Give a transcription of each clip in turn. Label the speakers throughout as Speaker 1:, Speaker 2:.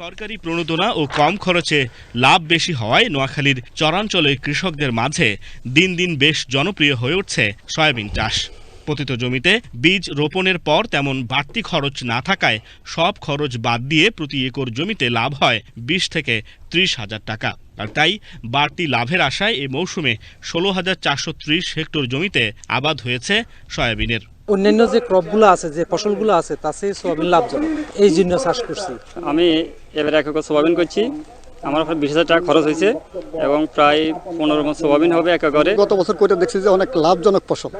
Speaker 1: সরকারি প্রণোদনা ও কম খরচে লাভ বেশি হওয়ায় নোয়াখালীর চরাঞ্চলে কৃষকদের মাঝে দিন দিন বেশ জনপ্রিয় হয়ে উঠছে সয়াবিন চাষ। পতিত জমিতে বীজ রোপণের পর তেমন বাড়তি খরচ না থাকায় সব খরচ বাদ দিয়ে প্রতি একর জমিতে লাভ হয় বিশ থেকে ত্রিশ হাজার টাকা। আর তাই বাড়তি লাভের আশায় এ মৌসুমে ষোলো হাজার চারশো ত্রিশ হেক্টর জমিতে আবাদ হয়েছে সয়াবিনের।
Speaker 2: অন্যান্য যে ক্রপগুলো আছে, যে ফসলগুলো আছে তা সে সোয়াবিন লাভজনক। এই জন্য চাষ করছি।
Speaker 3: আমি এবারে এক সোয়াবিন করছি। আমার প্রায় বিশ হাজার টাকা খরচ হয়েছে এবং প্রায় পনেরো মন সোয়াবিন হবে এক একরে।
Speaker 4: গত বছর করে দেখছি যে অনেক লাভজনক ফসল।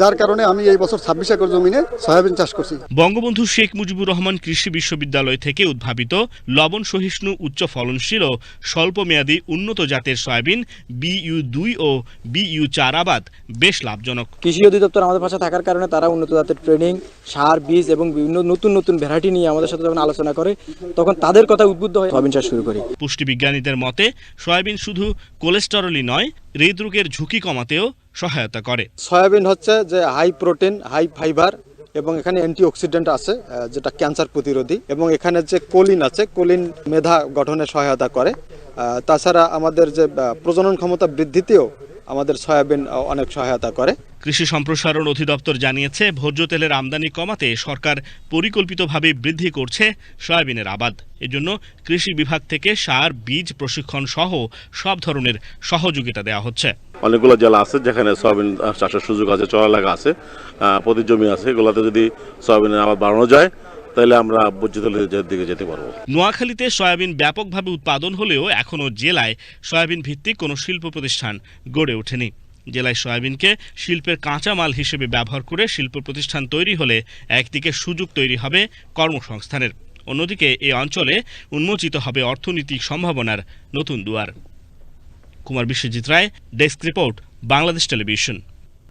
Speaker 4: যার কারণে আমি এই বছর ছাব্বিশ একর জমিনে সয়াবিন চাষ করছি।
Speaker 1: বঙ্গবন্ধু শেখ মুজিবুর রহমান কৃষি বিশ্ববিদ্যালয় থেকে উদ্ভাবিত লবণ সহিষ্ণু উচ্চ ফলনশীল ও স্বল্প স্বল্পমেয়াদী উন্নত জাতের সয়াবিন বিইউ দুই ও বিইউ চার আবাদ বেশ লাভজনক।
Speaker 2: কৃষি অধিদপ্তর আমাদের পাশে থাকার কারণে তারা উন্নত জাতের ট্রেনিং সার বীজ এবং বিভিন্ন নতুন নতুন ভ্যারাইটি নিয়ে আমাদের সাথে যখন আলোচনা করে তখন তাদের কথা উদ্বুদ্ধ হয়ে সয়াবিন চাষ শুরু করি।
Speaker 1: পুষ্টিবিজ্ঞানীদের মতে, সয়াবিন শুধু কোলেস্টেরলই নয়, হৃদরোগের ঝুঁকি কমাতেও সহায়তা করে।
Speaker 5: সয়াবিন হচ্ছে যে হাই প্রোটিন হাই ফাইবার এবং এখানে অ্যান্টিঅক্সিডেন্ট আছে যেটা ক্যান্সার প্রতিরোধী এবং এখানে যে কোলিন আছে, কোলিন মেধা গঠনে সহায়তা করে। তাছাড়া আমাদের যে প্রজনন ক্ষমতা বৃদ্ধিতেও আমাদের সয়াবিন অনেক সহায়তা করে।
Speaker 1: কৃষি সম্প্রসারণ অধিদপ্তর জানিয়েছে ভোজ্য তেলের আমদানি কমাতে সরকার পরিকল্পিতভাবে বৃদ্ধি করছে সয়াবিনের আবাদ। এজন্য কৃষি বিভাগ থেকে সার বীজ প্রশিক্ষণ সহ সব ধরনের সহযোগিতা দেওয়া হচ্ছে।
Speaker 6: অনেকগুলো জেলা আছে যেখানে সয়াবিন চাষের সুযোগ আছে চড়া লাগা আছে প্রতি জমি আছে। এগুলোতে যদি সয়াবিনের আবাদ বাড়ানো যায় তাহলে আমরা বৈদ্যুতের দিকে যেতে পারব।
Speaker 1: নোয়াখালীতে সয়াবিন ব্যাপকভাবে উৎপাদন হলেও এখনও জেলায় সয়াবিন ভিত্তিক কোনো শিল্প প্রতিষ্ঠান গড়ে ওঠেনি। জেলায় সয়াবিনকে শিল্পের কাঁচামাল হিসেবে ব্যবহার করে শিল্প প্রতিষ্ঠান তৈরি হলে একদিকে সুযোগ তৈরি হবে কর্মসংস্থানের, অন্যদিকে এই অঞ্চলে উন্মোচিত হবে অর্থনৈতিক সম্ভাবনার নতুন দুয়ার। Kumar Biswajit Roy, desk report, Bangladesh television.